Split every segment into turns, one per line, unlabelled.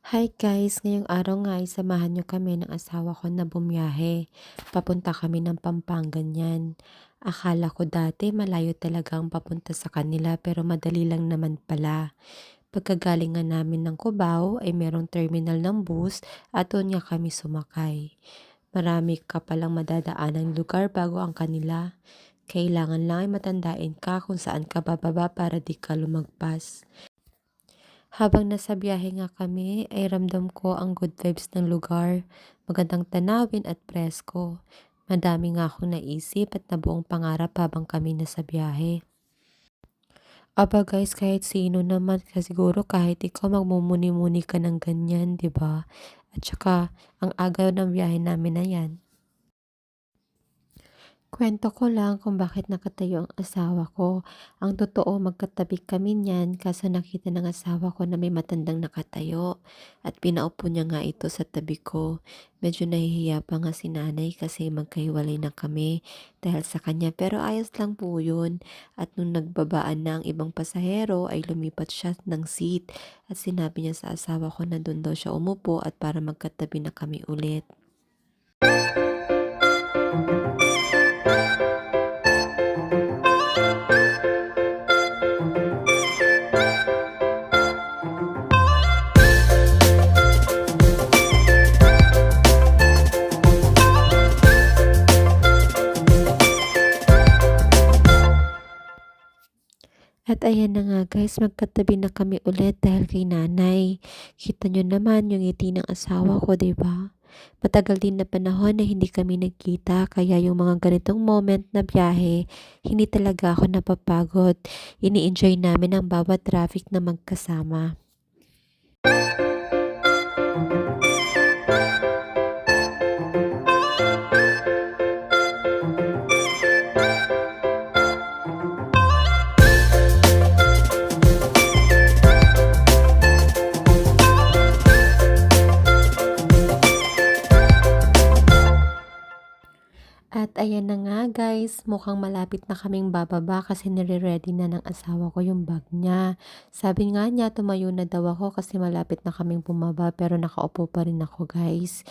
Hi guys, ngayong araw nga ay samahan niyo kami ng asawa ko na bumiyahe. Papunta kami ng Pampanga niyan. Akala ko dati malayo talaga ang papunta sa kanila pero madali lang naman pala. Pagkagaling nga namin ng Cubao ay merong terminal ng bus at doon nga kami sumakay. Marami ka palang madadaanang lugar bago ang kanila. Kailangan lang ay matandain ka kung saan ka bababa para di ka lumagpas. Habang nasa biyahe nga kami, ay ramdam ko ang good vibes ng lugar. Magandang tanawin at presko. Madami nga akong naisip at nabuong pangarap habang kami nasa biyahe. Aba guys, kahit sino naman, kasi siguro kahit ikaw magmumuni-muni ka ng ganyan, ba? At saka, ang agaw ng biyahe namin na yan. Kwento ko lang kung bakit nakatayo ang asawa ko. Ang totoo, magkatabi kami niyan kaso nakita ng asawa ko na may matandang nakatayo at pinaupo niya nga ito sa tabi ko. Medyo nahihiya pa nga si nanay kasi magkahiwalay na kami dahil sa kanya pero ayos lang po yun. At nung nagbabaan na ang ibang pasahero ay lumipat siya ng seat at sinabi niya sa asawa ko na doon daw siya umupo at para magkatabi na kami ulit. At ayan na nga guys, magkatabi na kami ulit dahil kay nanay. Kita nyo naman yung ngiti ng asawa ko, di ba? Matagal din na panahon na hindi kami nagkita, kaya yung mga ganitong moment na biyahe, hindi talaga ako napapagod. Ini-enjoy namin ang bawat traffic na magkasama. At ayan na nga guys, mukhang malapit na kaming bababa kasi nire-ready na ng asawa ko yung bag niya. Sabi nga niya, tumayo na daw ako kasi malapit na kaming bumaba pero nakaupo pa rin ako guys.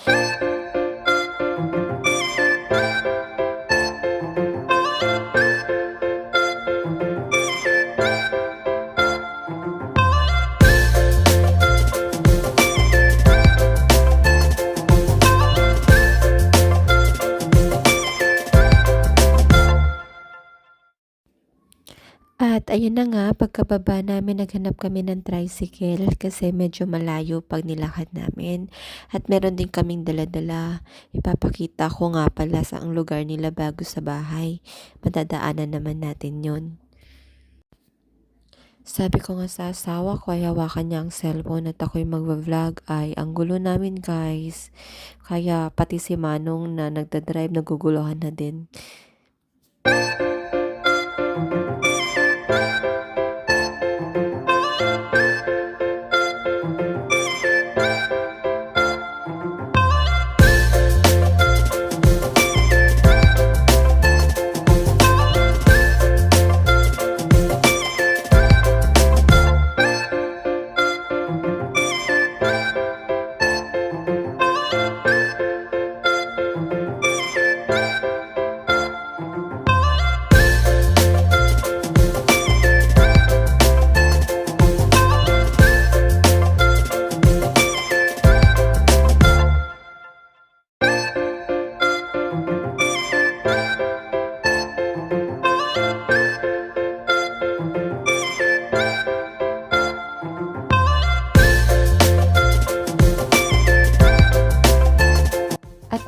At ayun na nga, pagkababa namin naghanap kami ng tricycle kasi medyo malayo pag nilakad namin. At meron din kaming dala-dala. Ipapakita ko nga pala sa ang lugar nila bago sa bahay. Madadaanan naman natin yon. Sabi ko nga sa asawa ko ay hawakan niya ang cellphone at ako'y magva-vlog ay ang gulo namin guys. Kaya pati si Manong na nagdadrive naguguluhan na din. At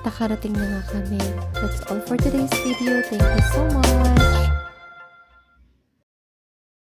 nakarating na nga kami. That's all for today's video. Thank you so much!